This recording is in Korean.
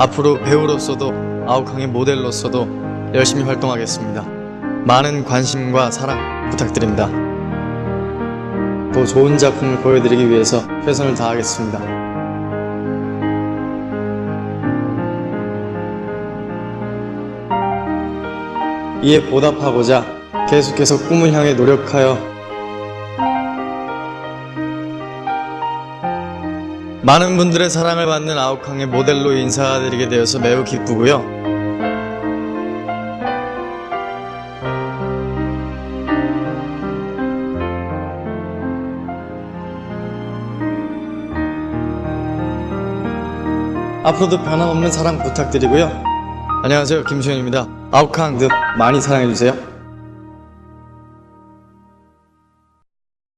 앞으로 배우로서도 아욱항의 모델로서도 열심히 활동하겠습니다. 많은 관심과 사랑 부탁드립니다. 더 좋은 작품을 보여드리기 위해서 최선을 다하겠습니다. 이에 보답하고자 계속해서 꿈을 향해 노력하여 많은 분들의 사랑을 받는 아욱항의 모델로 인사드리게 되어서 매우 기쁘고요. 앞으로도 변함없는 사랑 부탁드리고요. 안녕하세요. 김수현입니다. 아욱항 드 많이 사랑해주세요.